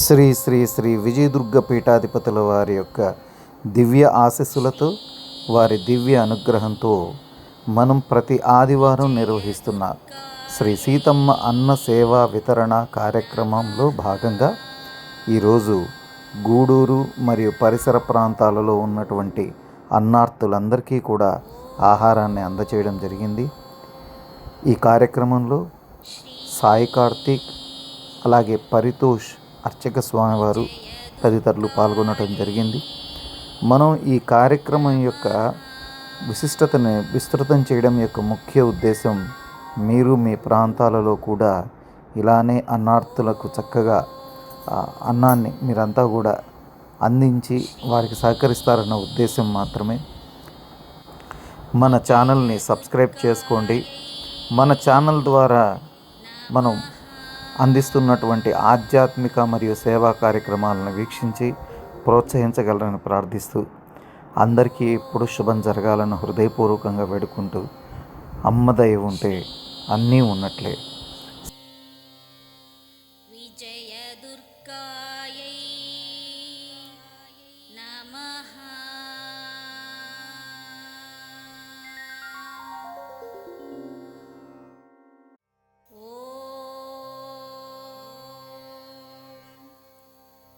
శ్రీ శ్రీ శ్రీ విజయదుర్గ పీఠాధిపతుల వారి యొక్క దివ్య ఆశస్సులతో వారి దివ్య అనుగ్రహంతో మనం ప్రతి ఆదివారం నిర్వహిస్తున్న శ్రీ సీతమ్మ అన్న సేవా వితరణ కార్యక్రమంలో భాగంగా ఈరోజు గూడూరు మరియు పరిసర ప్రాంతాలలో ఉన్నటువంటి అన్నార్థులందరికీ కూడా ఆహారాన్ని అందచేయడం జరిగింది. ఈ కార్యక్రమంలో సాయి కార్తీక్ అలాగే పరితోష్ అర్చక స్వామివారు తదితరులు పాల్గొనడం జరిగింది. మనం ఈ కార్యక్రమం యొక్క విశిష్టతని విస్తృతం చేయడం యొక్క ముఖ్య ఉద్దేశం మీరు మీ ప్రాంతాలలో కూడా ఇలానే అన్నార్థులకు చక్కగా అన్నాన్ని మీరంతా కూడా అందించి వారికి సహకరిస్తారన్న ఉద్దేశం మాత్రమే. మన ఛానల్ని సబ్స్క్రైబ్ చేసుకోండి. మన ఛానల్ ద్వారా మనం అందిస్తున్నటువంటి ఆధ్యాత్మిక మరియు సేవా కార్యక్రమాలను వీక్షించి ప్రోత్సహించగలరని ప్రార్థిస్తూ అందరికీ ఎప్పుడు శుభం జరగాలని హృదయపూర్వకంగా వేడుకుంటూ అమ్మ దయ ఉంటే అన్నీ ఉన్నట్లే.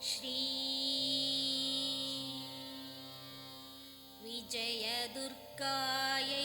श्री विजयदुर्गायै